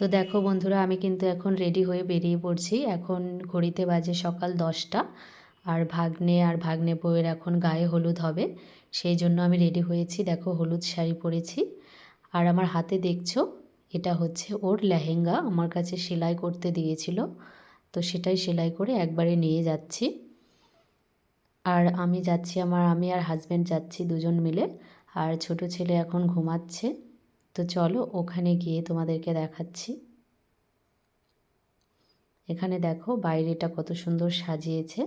তো দেখো বন্ধুরা, আমি কিন্তু এখন রেডি হয়ে বেরিয়ে পড়ছি। এখন ঘড়িতে বাজে সকাল দশটা আর ভাগ্নে আর ভাগ্নে বউয়ের এখন গায়ে হলুদ হবে। সেই জন্য আমি রেডি হয়েছি। দেখো হলুদ শাড়ি পরেছি। আর আমার হাতে দেখছ, এটা হচ্ছে ওর লেহেঙ্গা। আমার কাছে সেলাই করতে দিয়েছিল, তো সেটাই সেলাই করে একবারে নিয়ে যাচ্ছি। আর আমি যাচ্ছি, আমার আমি আর হাজব্যান্ড যাচ্ছি দুজন মিলে। আর ছোট ছেলে এখন ঘুমাচ্ছে। তো চলো ওখানে গিয়ে তোমাদেরকে দেখাচ্ছি। এখানে দেখো বাইরেটা কত সুন্দর সাজিয়েছে।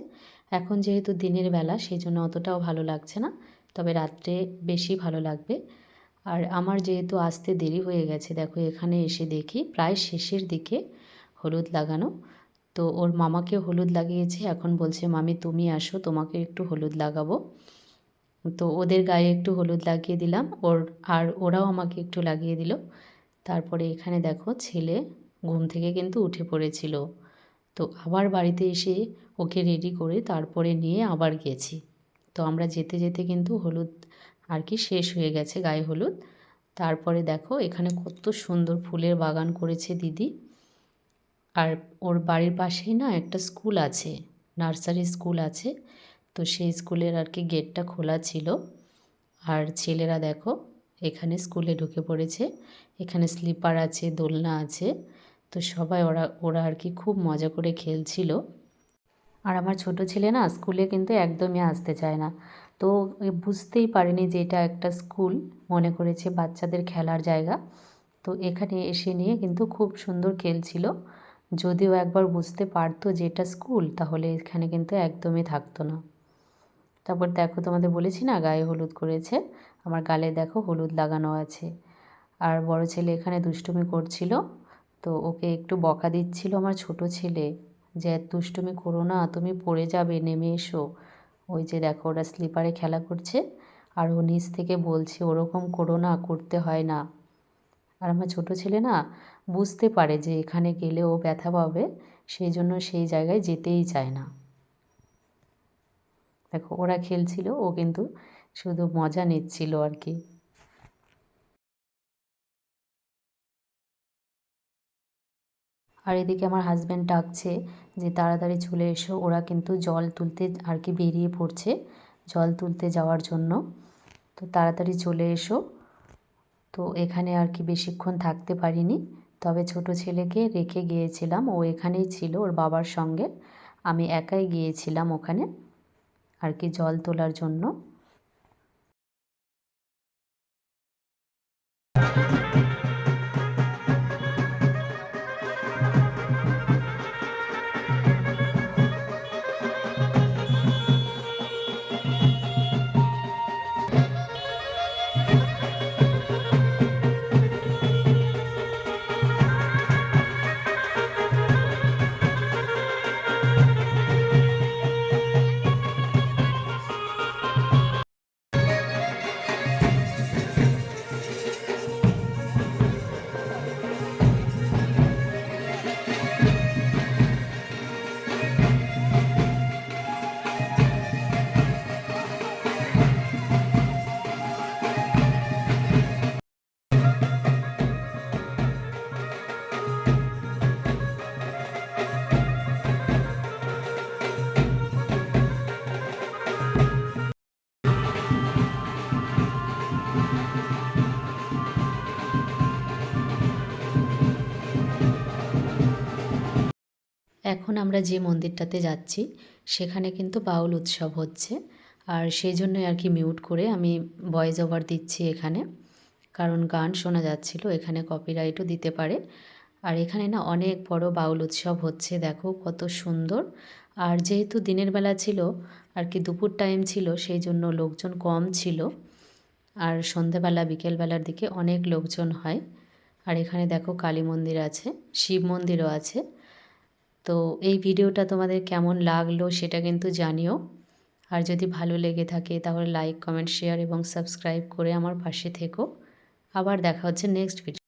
এখন যেহেতু দিনের বেলা সেই জন্য অতটাও ভালো লাগছে না, তবে রাত্রে বেশি ভালো লাগবে। আর আমার যেহেতু আসতে দেরি হয়ে গেছে, দেখো এখানে এসে দেখি, প্রায় শেষের দিকে হলুদ লাগানো। তো ওর মামাকে হলুদ লাগিয়েছে, এখন বলছে, মামি তুমি আসো, তোমাকে একটু হলুদ লাগাবো। তো ওদের গায়ে একটু হলুদ লাগিয়ে দিলাম। ওর, আর ওরাও আমাকে একটু লাগিয়ে দিল। তারপরে এখানে দেখো ছেলে ঘুম থেকে কিন্তু উঠে পড়েছিল। তো আবার বাড়িতে এসে ওকে রেডি করে তারপরে নিয়ে আবার গেছি। তো আমরা যেতে যেতে কিন্তু হলুদ আর কি শেষ হয়ে গেছে গায়ে হলুদ। তারপরে দেখো এখানে কত সুন্দর ফুলের বাগান করেছে দিদি। আর ওর বাড়ির পাশেই না একটা স্কুল আছে, নার্সারি স্কুল আছে। তো সেই স্কুলের আর কি গেটটা খোলা ছিল। আর ছেলেরা দেখো, এখানে স্কুলে ঢুকে পড়েছে। এখানে স্লিপার আছে, দোলনা আছে। তো সবাই ওরা ওরা আর কি খুব মজা করে খেলছিল। আর আমার ছোট ছেলে না, স্কুলে কিন্তু একদমই আসতে চায় না। তো বুঝতেই পারেনি যে এটা একটা স্কুল, মনে করেছে বাচ্চাদের খেলার জায়গা। তো এখানে এসে নিয়ে কিন্তু খুব সুন্দর খেলছিল। যদিও একবার বুঝতে পারতো যে এটা স্কুল, তাহলে এখানে কিন্তু একদমই থাকতো না। তারপর দেখো তোমাদের বলেছি না গায়ে হলুদ করেছে, আমার গালে দেখো হলুদ লাগানো আছে। আর বড় ছেলে এখানে দুষ্টুমি করছিল, তো ওকে একটু বকা দিচ্ছিল আমার ছোট ছেলে যে, দুষ্টুমি করো না, তুমি পড়ে যাবে, নেমে এসো। ওই যে দেখো ওরা স্লিপারে খেলা করছে, আর ও নিচ থেকে বলছে, ওরকম করো না, করতে হয় না। আর আমার ছোট ছেলে না বুঝতে পারে যে, এখানে গেলে ও ব্যথা পাবে, সেই জন্য সেই জায়গায় যেতেই চায় না। দেখো, ওরা খেলছিল, ও কিন্তু শুধু মজা নিচ্ছিল আর কি। আর এদিকে আমার হাজব্যান্ড ডাকছে যে, তাড়াতাড়ি চলে এসো, ওরা কিন্তু জল তুলতে আর কি বেরিয়ে পড়ছে জল তুলতে যাওয়ার জন্য। তো তাড়াতাড়ি চলে এসো। তো এখানে আর কি বেশিক্ষণ থাকতে পারিনি, তবে ছোট ছেলেকে রেখে গিয়েছিলাম। ও এখানেই ছিল, ওর বাবার সঙ্গে। আমি একাই গিয়েছিলাম ওখানে। আর কি জল তোলার জন্য। এখন আমরা যে মন্দিরটাতে যাচ্ছি, সেখানে কিন্তু বাউল উৎসব হচ্ছে। আর সেই জন্যই আর কি মিউট করে আমি ভয়েস ওভার দিচ্ছি এখানে। কারণ গান শোনা যাচ্ছিল, এখানে কপিরাইটও দিতে পারে। আর এখানে না অনেক বড় বাউল উৎসব হচ্ছে, দেখো কত সুন্দর। আর যেহেতু দিনের বেলা ছিল, আর কি দুপুর টাইম ছিল, সেই জন্য লোকজন কম ছিল। আর সন্ধেবেলা, বিকেলবেলার দিকে অনেক লোকজন হয়। আর এখানে দেখো কালী মন্দির আছে, শিব মন্দিরও আছে। তো এই ভিডিওটা তোমাদের কেমন লাগল সেটা কিন্তু জানিও। আর যদি ভালো লেগে থাকে তাহলে লাইক কমেন্ট শেয়ার এবং সাবস্ক্রাইব করে আমার পাশে থেকো। আবার দেখা হচ্ছে নেক্সট ভিডিও